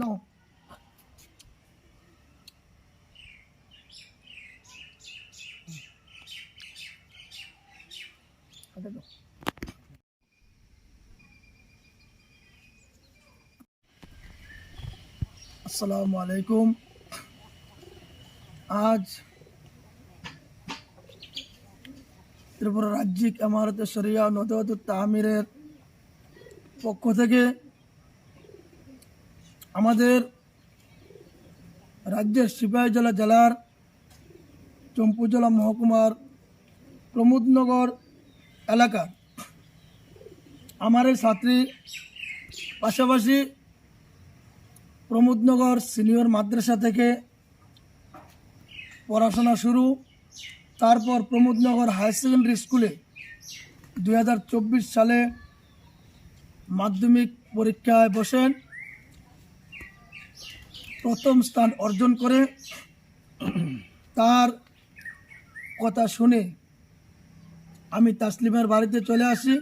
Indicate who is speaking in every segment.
Speaker 1: নাও হাতে দাও। আসসালামু আলাইকুম আজ ত্রিপুরা রাজ্যিক আমারত শরিয়া নদত তামিরের পক্ষ থেকে আমাদের রাজ্যের সিপাহীজলা জেলার চম্পুজলা মহকুমার প্রমোদনগর এলাকা আমার এই ছাত্রী পাশাপাশি প্রমোদনগর সিনিয়র মাদ্রাসা থেকে পড়াশোনা শুরু, তারপর প্রমোদনগর হায়ার সেকেন্ডারি স্কুলে দু হাজার চব্বিশ সালে মাধ্যমিক পরীক্ষায় বসেন। প্রথম স্থান অর্জন করে তার কথা শুনে আমি তাসলিমের বাড়িতে চলে আসি।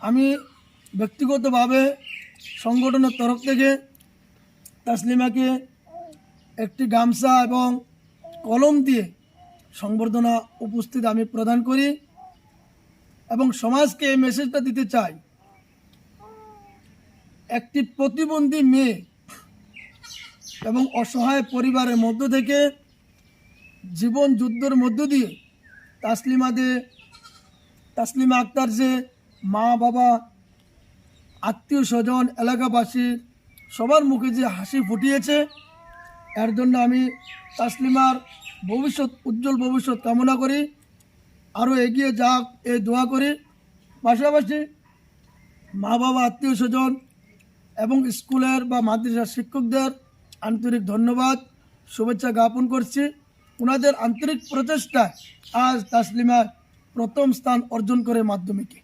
Speaker 1: আমি ব্যক্তিগতভাবে সংগঠনের তরফ থেকে তাসলিমাকে একটি গামছা এবং কলম দিয়ে সংবর্ধনা উপস্থিত আমি প্রদান করি এবং সমাজকে এই মেসেজটা দিতে চাই। একটি প্রতিবন্ধী মেয়ে এবং অসহায় পরিবারের মধ্য থেকে জীবন যুদ্ধের মধ্য দিয়ে তাসলিমা দে তাসলিমা আক্তার যে মা, বাবা, আত্মীয় স্বজন, এলাকাবাসী সবার মুখে যে হাসি ফুটিয়েছে, এর জন্য আমি তাসলিমার ভবিষ্যৎ, উজ্জ্বল ভবিষ্যৎ কামনা করি। আরও এগিয়ে যাক এই দোয়া করি। পাশাপাশি মা, বাবা, আত্মীয় স্বজন এবং স্কুলের বা মাদ্রাসার শিক্ষকদের আন্তরিক ধন্যবাদ, শুভেচ্ছা জ্ঞাপন করছি। ওনাদের আন্তরিক প্রচেষ্টায় আজ তাসলিমা প্রথম স্থান অর্জন করে মাধ্যমিকে।